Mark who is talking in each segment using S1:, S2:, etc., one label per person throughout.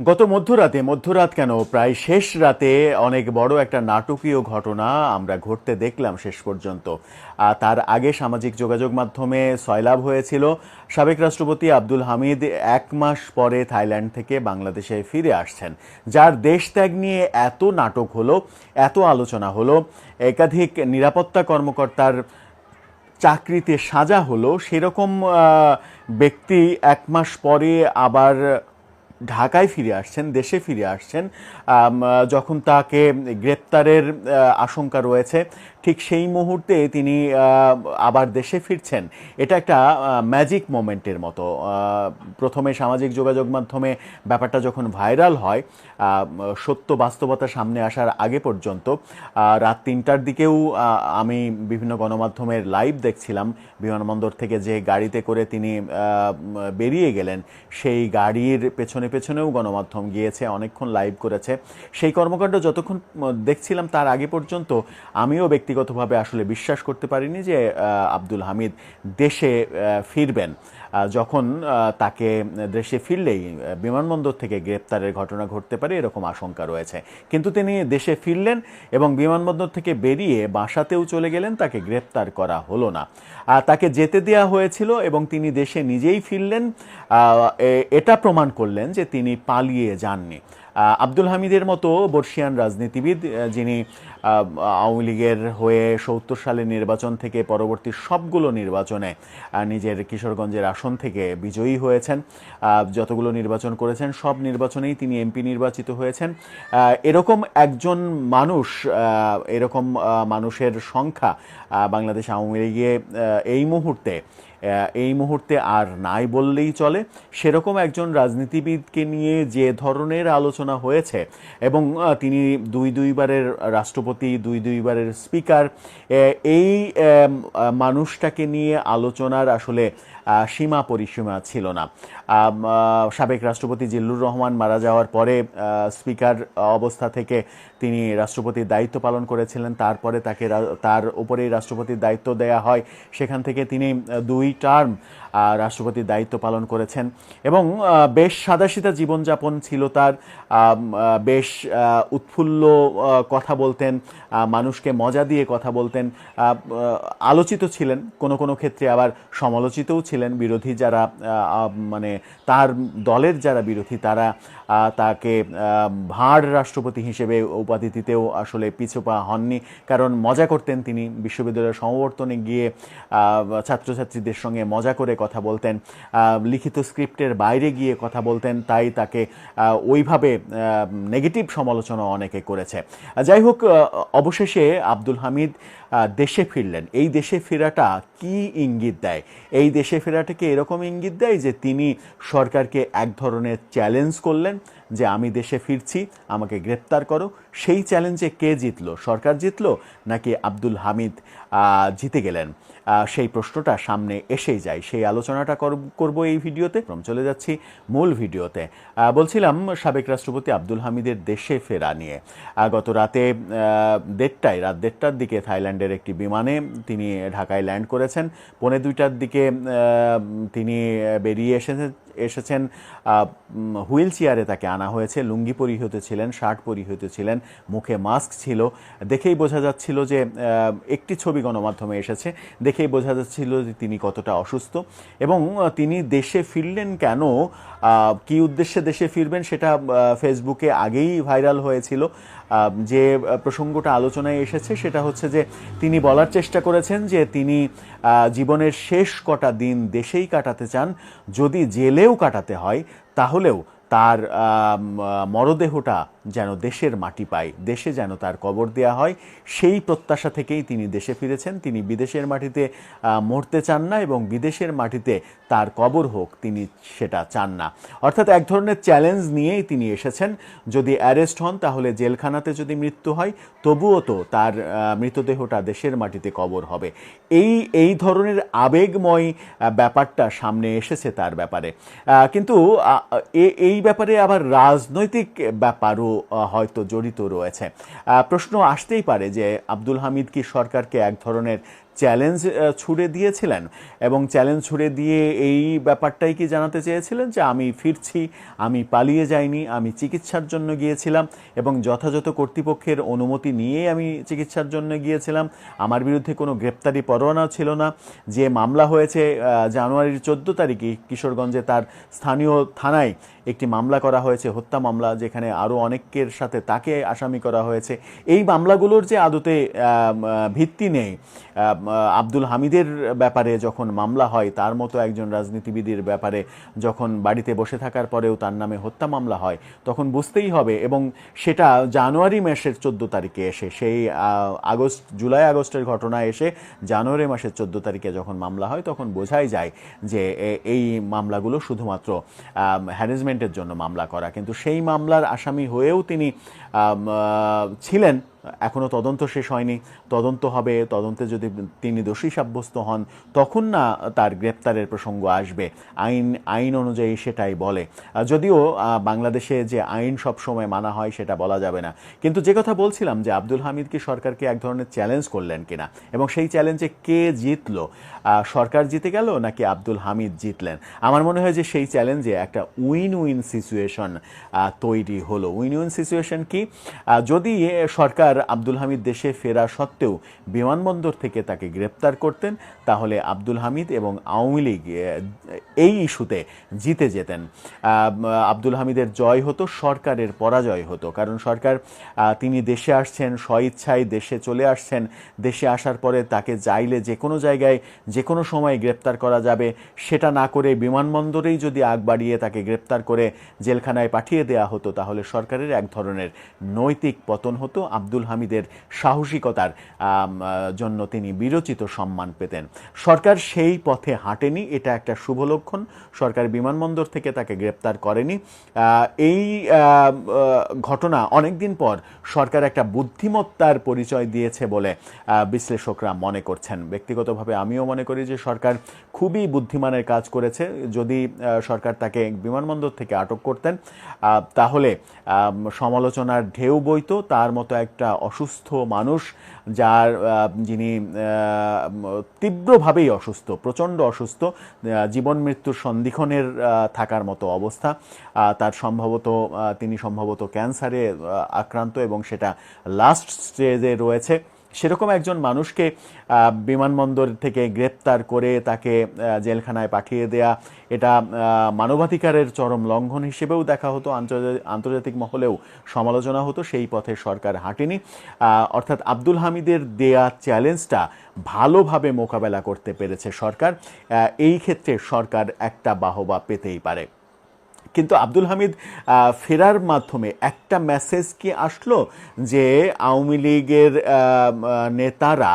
S1: গত মধ্যরাতে, মধ্যরাত কেন? প্রায় শেষ রাতে অনেক বড় একটা নাটকীয় ঘটনা আমরা ঘটতে দেখলাম শেষ পর্যন্ত। তার আগে সামাজিক যোগাযোগ মাধ্যমে সয়লাভ হয়েছিল। সাবেক রাষ্ট্রপতি আব্দুল হামিদ এক মাস পরে থাইল্যান্ড থেকে বাংলাদেশে ফিরে আসছেন। যার দেশ ত্যাগ নিয়ে এত নাটক হলো, এত আলোচনা হলো, একাধিক নিরাপত্তা কর্মকর্তার চাকরিতে সাজা হলো, সেরকম ব্যক্তি এক মাস পরে আবার ঢাকায় ফিরে আসছেন দেশে ফিরে আসছেন যখন তাকে গ্রেপ্তারের আশঙ্কা রয়েছে ঠিক সেই মুহূর্তে তিনি আবার দেশে ফিরছেন। এটা একটা ম্যাজিক মোমেন্টের মতো। প্রথমে সামাজিক যোগাযোগ মাধ্যমে ব্যাপারটা যখন ভাইরাল হয় সত্য বাস্তবতা সামনে আসার আগে পর্যন্ত রাত তিনটার দিকেও আমি বিভিন্ন গণমাধ্যমের লাইভ দেখছিলাম। বিমানবন্দর থেকে যে গাড়িতে করে তিনি বেরিয়ে গেলেন, সেই গাড়ির পেছনে পেছনেও গণমাধ্যম গিয়েছে, অনেকক্ষণ লাইভ করেছে। সেই কর্মকাণ্ড যতক্ষণ দেখছিলাম তার আগে পর্যন্ত, আমিও ব্যক্তিগতভাবে আসলে বিশ্বাস করতে পারিনি যে আব্দুল হামিদ দেশে ফিরবেন। যখন তাকে দেশে ফিরলেই বিমানবন্দর থেকে গ্রেপ্তারের ঘটনা ঘটতে পারে এরকম আশঙ্কা রয়েছে। কিন্তু তিনি দেশে ফিরলেন এবং বিমানবন্দর থেকে বেরিয়ে বাসাতেও চলে গেলেন, তাকে গ্রেপ্তার করা হলো না। তাকে যেতে দেওয়া হয়েছিল এবং তিনি দেশে নিজেই ফিরলেন। এটা প্রমাণ করলেন যে তিনি পালিয়ে যাননি। আব্দুল হামিদের মতো বর্ষিয়ান রাজনীতিবিদ যিনি আওয়ামী লীগের হয়ে সত্তর সালের নির্বাচন থেকে পরবর্তী সবগুলো নির্বাচনে নিজের কিশোরগঞ্জের আসন থেকে বিজয়ী হয়েছেন। যতগুলো নির্বাচন করেছেন, সব নির্বাচনেই তিনি এমপি নির্বাচিত হয়েছেন। এরকম একজন মানুষ এরকম মানুষের সংখ্যা বাংলাদেশ আওয়ামী লীগে এই মুহূর্তে এই মুহূর্তে আর নাই বললেই চলে। সেরকম একজন রাজনীতিবিদকে নিয়ে যে ধরনের আলোচনা হয়েছে এবং তিনি দুই দুইবারের রাষ্ট্রপতি, দুই দুইবারের স্পিকার এই মানুষটাকে নিয়ে আলোচনার আসলে সীমা পরিসীমা ছিল না। সাবেক রাষ্ট্রপতি জিল্লুর রহমান মারা যাওয়ার পরে স্পিকার অবস্থা থেকে তিনি রাষ্ট্রপতির দায়িত্ব পালন করেছিলেন। তারপরে তাকে তার উপরেই রাষ্ট্রপতির দায়িত্ব দেয়া হয়। সেখান থেকে তিনি দুই টার্ম রাষ্ট্রপতির দায়িত্ব পালন করেছেন। এবং বেশ সাদাসিধা জীবনযাপন ছিল তার। বেশ উৎফুল্ল কথা বলতেন মানুষকে মজা দিয়ে কথা বলতেন। আলোচিত ছিলেন, কোনো কোনো ক্ষেত্রে আবার সমালোচিতও ছিলেন। বিরোধী যারা মানে তার দলের যারা বিরোধী, তারা তাকে ভাঁড় রাষ্ট্রপতি হিসেবে উপাধি দিতেও আসলে পিছুপা হননি। কারণ মজা করতেন তিনি। বিশ্ববিদ্যালয়ের সমাবর্তনে গিয়ে ছাত্রছাত্রীদের সঙ্গে মজা করে কথা বলতেন লিখিত স্ক্রিপ্টের বাইরে গিয়ে কথা বলতেন, তাই তাকে ওইভাবে নেগেটিভ সমালোচনা অনেকে করেছে। যাই হোক অবশেষে আব্দুল হামিদ দেশে ফিরলেন। এই দেশে ফেরাটা কি ইঙ্গিত দেয়? এই দেশে ফেরাটাকে এরকম ইঙ্গিত দেয় যে তিনি সরকারকে এক ধরনের চ্যালেঞ্জ করলেন যে আমি দেশে ফিরছি, আমাকে গ্রেপ্তার করো। সেই চ্যালেঞ্জে কে জিতলো? সরকার জিতলো নাকি আব্দুল হামিদ জিতে গেলেন? সেই প্রশ্নটা সামনে এসেই যায়। সেই আলোচনাটা কর- করব এই ভিডিওতে। প্রথম চলে যাচ্ছি মূল ভিডিওতে। বলছিলাম সাবেক রাষ্ট্রপতি আব্দুল হামিদের দেশে ফেরা নিয়ে। গত রাতে দেড়টায়, রাত দেড়টার দিকে থাইল্যান্ডের একটি বিমানে তিনি ঢাকায় ল্যান্ড করেছেন। পৌনে দুইটার দিকে তিনি বেরিয়ে এসেছেন। এসেছেন হুইল চেয়ারে তাকে আনা হয়েছে। লুঙ্গি পরিহিত ছিলেন, শার্ট পরিহিত ছিলেন, মুখে মাস্ক ছিল। দেখেই বোঝা যাচ্ছিল যে একটি ছবি গণমাধ্যমে এসেছে। দেখেই বোঝা যাচ্ছিল যে তিনি কতটা অসুস্থ। এবং তিনি দেশে ফিরলেন কেন? কি উদ্দেশ্যে দেশে ফিরবেন সেটা ফেসবুকে আগেই ভাইরাল হয়েছিল। যে প্রসঙ্গটা আলোচনায় এসেছে সেটা হচ্ছে যে, তিনি বলার চেষ্টা করেছেন যে তিনি জীবনের শেষ কটা দিন দেশেই কাটাতে চান। যদি জেলেও কাটাতে হয়, তাহলেও তার মরদেহটা যেন দেশের মাটি পায়, দেশে যেন তার কবর দেয়া হয়। সেই প্রত্যাশা থেকেই তিনি দেশে ফিরেছেন। তিনি বিদেশের মাটিতে মরতে চান না এবং বিদেশের মাটিতে তার কবর হোক, তিনি সেটা চান না। অর্থাৎ এক ধরনের চ্যালেঞ্জ নিয়েই তিনি এসেছেন। যদি অ্যারেস্ট হন, তাহলে জেলখানাতে যদি মৃত্যু হয়, তবুও তো তার মৃতদেহটা দেশের মাটিতে কবর হবে। এই এই ধরনের আবেগময় ব্যাপারটা সামনে এসেছে তার ব্যাপারে। কিন্তু এই ব্যাপারে আবার রাজনৈতিক ব্যাপারও হয়তো জড়িত রয়েছে। প্রশ্ন আসতেই পারে যে আব্দুল হামিদ কি সরকারকে এক ধরনের চ্যালেঞ্জ ছুড়ে দিয়েছিলেন। এবং চ্যালেঞ্জ ছুড়ে দিয়ে এই ব্যাপারটাই কি জানাতে চেয়েছিলেন যে আমি ফিরছি, আমি পালিয়ে যাইনি, আমি চিকিৎসার জন্য গিয়েছিলাম এবং যথাযথ কর্তৃপক্ষের অনুমতি নিয়ে আমি চিকিৎসার জন্য গিয়েছিলাম। আমার বিরুদ্ধে কোনো গ্রেপ্তারি পরোয়ানা ছিল না। যে মামলা হয়েছে জানুয়ারির চোদ্দ তারিখে কিশোরগঞ্জে তার স্থানীয় থানায় একটি মামলা করা হয়েছে, হত্যা মামলা, যেখানে আরও অনেকের সাথে তাকে আসামি করা হয়েছে। এই মামলাগুলোর যে আদতে ভিত্তি নেই। আব্দুল হামিদের ব্যাপারে যখন মামলা হয়, তার মতো একজন রাজনীতিবিদের ব্যাপারে যখন বাড়িতে বসে থাকার পরেও তার নামে হত্যা মামলা হয়, তখন বুঝতেই হবে এবং সেটা জানুয়ারি মাসের চোদ্দ তারিখে এসে, সেই আগস্ট, জুলাই, আগস্টের ঘটনা এসে জানুয়ারি মাসের চোদ্দ তারিখে যখন মামলা হয়, তখন বোঝাই যায় যে এই মামলাগুলো শুধুমাত্র হ্যারাসমেন্টের জন্য মামলা করা। কিন্তু সেই মামলার আসামি হয়েও তিনি ছিলেন। এখনও তদন্ত শেষ হয়নি তদন্ত হবে তদন্তে যদি তিনি দোষী সাব্যস্ত হন তখন না তার গ্রেপ্তারের প্রসঙ্গ আসবে। আইন আইন অনুযায়ী সেটাই বলে। যদিও বাংলাদেশে যে আইন সব সময় মানা হয় সেটা বলা যাবে না। কিন্তু যে কথা বলছিলাম যে আব্দুল হামিদ কি সরকারকে এক ধরনের চ্যালেঞ্জ করলেন কিনা এবং সেই চ্যালেঞ্জে কে জিতল? সরকার জিতে গেল নাকি আব্দুল হামিদ জিতলেন? আমার মনে হয় যে সেই চ্যালেঞ্জে একটা উইন উইন সিচুয়েশন তৈরি হলো। উইন উইন সিচুয়েশন কি যদি এ, সরকার আব্দুল হামিদ দেশে ফেরা সত্ত্বেও বিমানবন্দর থেকে তাকে গ্রেপ্তার করতেন, তাহলে আব্দুল হামিদ এবং আওয়ামী লীগ এই ইস্যুতে জিতে যেতেন। আব্দুল হামিদের জয় হতো, সরকারের পরাজয় হতো। কারণ সরকার তিনি দেশে আসছেন, স্বইচ্ছায় দেশে চলে আসছেন। দেশে আসার পরে তাকে চাইলে যে কোনো জায়গায়, যে কোনো সময় গ্রেপ্তার করা যাবে। সেটা না করে বিমানবন্দরেই যদি আগ বাড়িয়ে তাকে গ্রেপ্তার করে জেলখানায় পাঠিয়ে দেওয়া হতো, তাহলে সরকারের এক ধরনের নৈতিক পতন হতো। আব্দুল হামিদের সাহসিকতার জন্য তিনি বিরচিত সম্মান পেতেন। সরকার সেই পথে হাঁটেনি, এটা একটা শুভ লক্ষণ। সরকার বিমানবন্দর থেকে তাকে গ্রেপ্তার করেনি। এই ঘটনা অনেকদিন পর সরকার একটা বুদ্ধিমত্তার পরিচয় দিয়েছে বলে বিশ্লেষকরা মনে করছেন। ব্যক্তিগতভাবে আমিও মনে করি যে সরকার খুবই বুদ্ধিমানের কাজ করেছে। যদি সরকার তাকে বিমানবন্দর থেকে আটক করতেন তাহলে সমালোচনার ঢেউ বইতো, তার মতো একটা অসুস্থ মানুষ যার যিনি তীব্রভাবেই অসুস্থ, প্রচণ্ড অসুস্থ জীবন মৃত্যুর সন্ধিক্ষণের থাকার মতো অবস্থা। তার সম্ভবত তিনি সম্ভবত ক্যান্সারে আক্রান্ত এবং সেটা লাস্ট স্টেজে রয়েছে। সেরকম একজন মানুষকে বিমানবন্দর থেকে গ্রেপ্তার করে তাকে জেলখানায় পাঠিয়ে দেয়া, এটা মানবাধিকারের চরম লঙ্ঘন হিসেবেও দেখা হতো। আন্তর্জা- আন্তর্জাতিক মহলেও সমালোচনা হতো, সেই পথে সরকার হাঁটেনি। অর্থাৎ আব্দুল হামিদের দেয়া চ্যালেঞ্জটা ভালোভাবে মোকাবেলা করতে পেরেছে সরকার। এই ক্ষেত্রে সরকার একটা বাহবা পেতেই পারে। কিন্তু আব্দুল হামিদ ফেরার মাধ্যমে একটা মেসেজ কি আসলো যে আওয়ামী লীগের নেতারা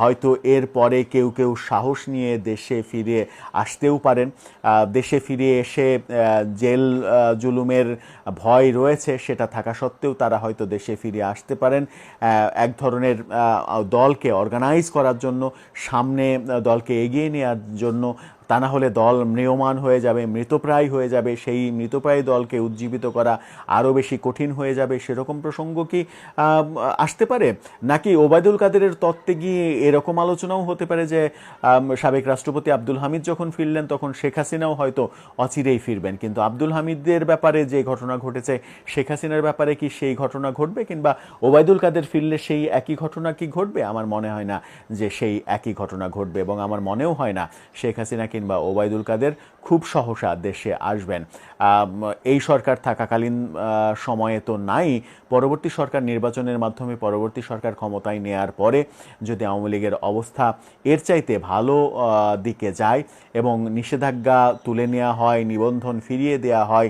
S1: হয়তো এর পরে কেউ কেউ সাহস নিয়ে দেশে ফিরে আসতেও পারেন। দেশে ফিরে এসে জেল জুলুমের ভয় রয়েছে, সেটা থাকা সত্ত্বেও তারা হয়তো দেশে ফিরে আসতে পারেন। এক ধরনের দলকে অর্গানাইজ করার জন্য, সামনে দলকে এগিয়ে নেওয়ার জন্য তা না হলে দল ম্রিয়মান হয়ে যাবে, মৃতপ্রায় হয়ে যাবে, সেই মৃতপ্রায় দলকে উজ্জীবিত করা আরও বেশি কঠিন হয়ে যাবে, সেরকম প্রসঙ্গ কি আসতে পারে? নাকি ওবায়দুল কাদেরের তত্ত্বে গিয়ে এরকম আলোচনাও হতে পারে যে সাবেক রাষ্ট্রপতি আব্দুল হামিদ যখন ফিরলেন, তখন শেখ হাসিনাও হয়তো অচিরেই ফিরবেন। কিন্তু আব্দুল হামিদের ব্যাপারে যে ঘটনা ঘটেছে, শেখ হাসিনার ব্যাপারে কি সেই ঘটনা ঘটবে? কিংবা ওবায়দুল কাদের ফিরলে সেই একই ঘটনা কি ঘটবে? আমার মনে হয় না যে সেই একই ঘটনা ঘটবে, এবং আমার মনেও হয় না শেখ হাসিনা কিংবা ওবায়দুল কাদের খুব সহসা দেশে আসবেন। এই সরকার থাকাকালীন সময়ে তো নাই। পরবর্তী সরকার নির্বাচনের মাধ্যমে পরবর্তী সরকার ক্ষমতায় নেয়ার পরে যদি আওয়ামী লীগের অবস্থা এর চাইতে ভালো দিকে যায় এবং নিষেধাজ্ঞা তুলে নেওয়া হয়, নিবন্ধন ফিরিয়ে দেওয়া হয়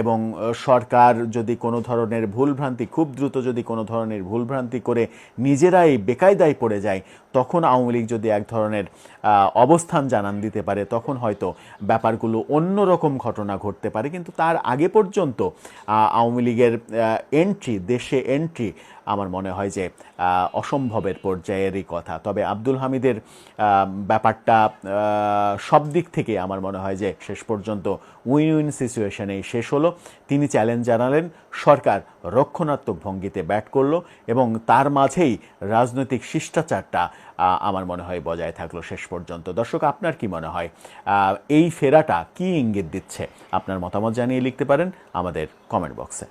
S1: এবং সরকার যদি কোনো ধরনের ভুলভ্রান্তি, খুব দ্রুত যদি কোনো ধরনের ভুলভ্রান্তি করে নিজেরাই বেকায়দায় পড়ে যায় তখন আওয়ামী লীগ যদি এক ধরনের অবস্থান জানান দিতে পারে, তখন হয়তো ব্যাপারগুলো অন্যরকম ঘটনা ঘটতে পারে। কিন্তু তার আগে পর্যন্ত আওয়ামী লীগের এন্ট্রি দেশে এন্ট্রি আমার মনে হয় যে অসম্ভবের পর্যায়েরই কথা। তবে আব্দুল হামিদের ব্যাপারটা সব দিক থেকে আমার মনে হয় যে শেষ পর্যন্ত উইন উইন সিচুয়েশনেই শেষ হলো। তিনি চ্যালেঞ্জ জানালেন, সরকার রক্ষণাত্মক ভঙ্গিতে ব্যাট করল এবং তার মাঝেই রাজনৈতিক শিষ্টাচারটা আমার মনে হয় বজায় থাকল শেষ পর্যন্ত। দর্শক, আপনার কি মনে হয়? এই ফেরাটা কি ইঙ্গিত দিচ্ছে? আপনার মতামত জানিয়ে লিখতে পারেন আমাদের কমেন্ট বক্সে